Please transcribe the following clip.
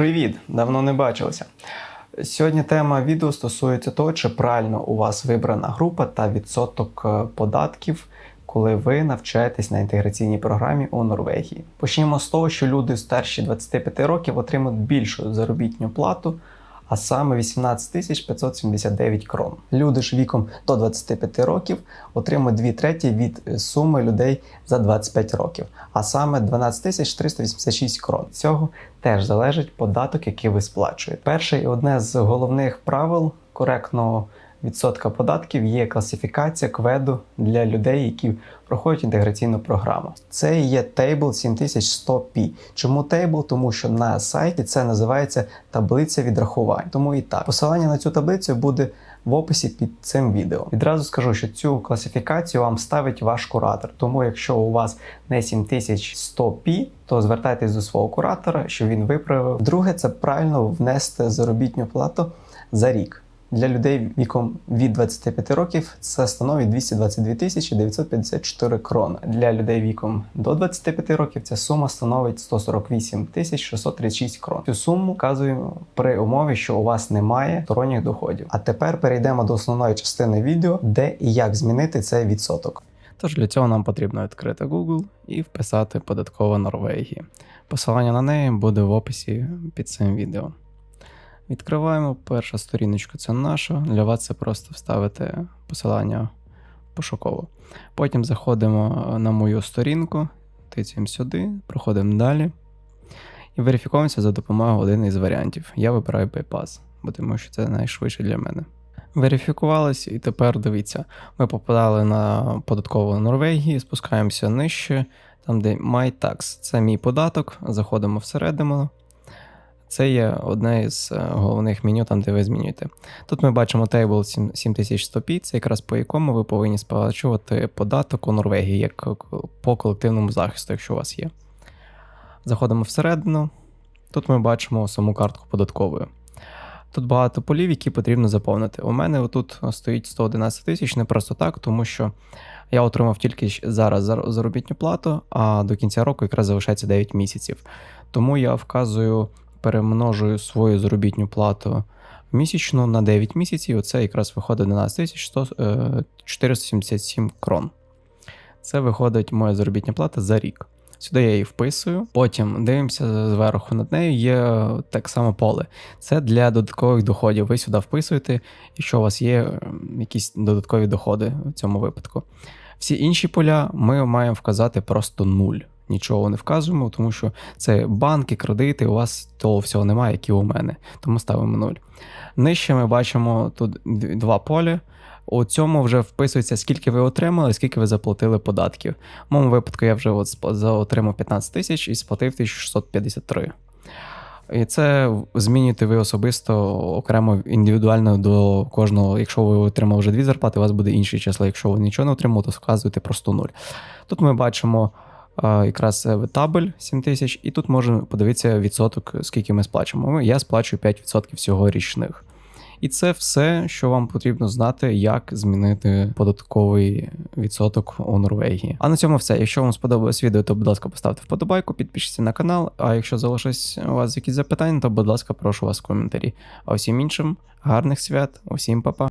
Привіт! Давно не бачилися. Сьогодні тема відео стосується того, чи правильно у вас вибрана група та відсоток е, податків, коли ви навчаєтесь на інтеграційній програмі у Норвегії. Почнімо з того, що люди старші 25 років отримують більшу заробітну плату, а саме 18 тисяч 579 крон. Люди ж віком до 25 років отримують 2 треті від е, суми людей за 25 років, а саме 12 тисяч 386 крон. Цього теж залежить податок, який ви сплачуєте. Перше і одне з головних правил коректного відсотка податків є класифікація кведу для людей, які проходять інтеграційну програму. Це є Table 7100P. Чому Table? Тому що на сайті це називається таблиця відрахувань. Тому і так. Посилання на цю таблицю буде в описі під цим відео. Відразу скажу, що цю класифікацію вам ставить ваш куратор. Тому, якщо у вас не 7100P, то звертайтесь до свого куратора, щоб він виправив. Друге, це правильно внести заробітну плату за рік. Для людей віком від 25 років це становить 222 тисячі 954 крони. Для людей віком до 25 років ця сума становить 148 тисяч 636 крон. Цю суму вказуємо при умові, що у вас немає сторонніх доходів. А тепер перейдемо до основної частини відео, де і як змінити цей відсоток. Тож для цього нам потрібно відкрити Google і вписати податкова Норвегія. Посилання на неї буде в описі під цим відео. Відкриваємо перша сторіночка, це наша. Для вас це просто вставити посилання пошуково. Потім заходимо на мою сторінку, тицяємо сюди, проходимо далі і верифікуємося за допомогою один із варіантів. Я вибираю PayPass, бо тому що це найшвидше для мене. Верифікувалися, і тепер дивіться, ми попадали на податкову Норвегії, спускаємося нижче, там де My Tax. Це мій податок, заходимо всередину. Це є одне із е, головних меню, там де ви змінюєте. Тут ми бачимо Table 7- 7100 це якраз по якому ви повинні сплачувати податок у Норвегії, як по колективному захисту, якщо у вас є. Заходимо всередину. Тут ми бачимо саму картку податкової. Тут багато полів, які потрібно заповнити. У мене тут стоїть 111 тисяч не просто так, тому що я отримав тільки зараз зар- заробітну плату, а до кінця року якраз залишається 9 місяців. Тому я вказую, перемножую свою заробітну плату місячну на 9 місяців. Оце якраз виходить 11 тисяч 100, е, 477 крон. Це виходить моя заробітна плата за рік. Сюди я її вписую. Потім дивимося зверху над нею. Є так само поле. Це для додаткових доходів. Ви сюди вписуєте, якщо у вас є ем, якісь додаткові доходи в цьому випадку. Всі інші поля ми маємо вказати просто нуль. Нічого не вказуємо, тому що це банки, кредити, у вас того всього немає, як і у мене. Тому ставимо нуль. Нижче ми бачимо тут два поля. У цьому вже вписується, скільки ви отримали, скільки ви заплатили податків. В моєму випадку я вже от отримав 15 тисяч і сплатив 1653. І це змінюєте ви особисто окремо індивідуально до кожного. Якщо ви отримали вже дві зарплати, у вас буде інше число. Якщо ви нічого не отримали, то вказуєте просто нуль. Тут ми бачимо якраз е, табель 7 тисяч, і тут можемо подивитися відсоток, скільки ми сплачуємо. Я сплачую 5% всього річних. І це все, що вам потрібно знати, як змінити податковий відсоток у Норвегії. А на цьому все. Якщо вам сподобалось відео, то будь ласка, поставте вподобайку, підпишіться на канал. А якщо залишилось у вас якісь запитання, то будь ласка, прошу вас в коментарі. А усім іншим гарних свят, усім па-па.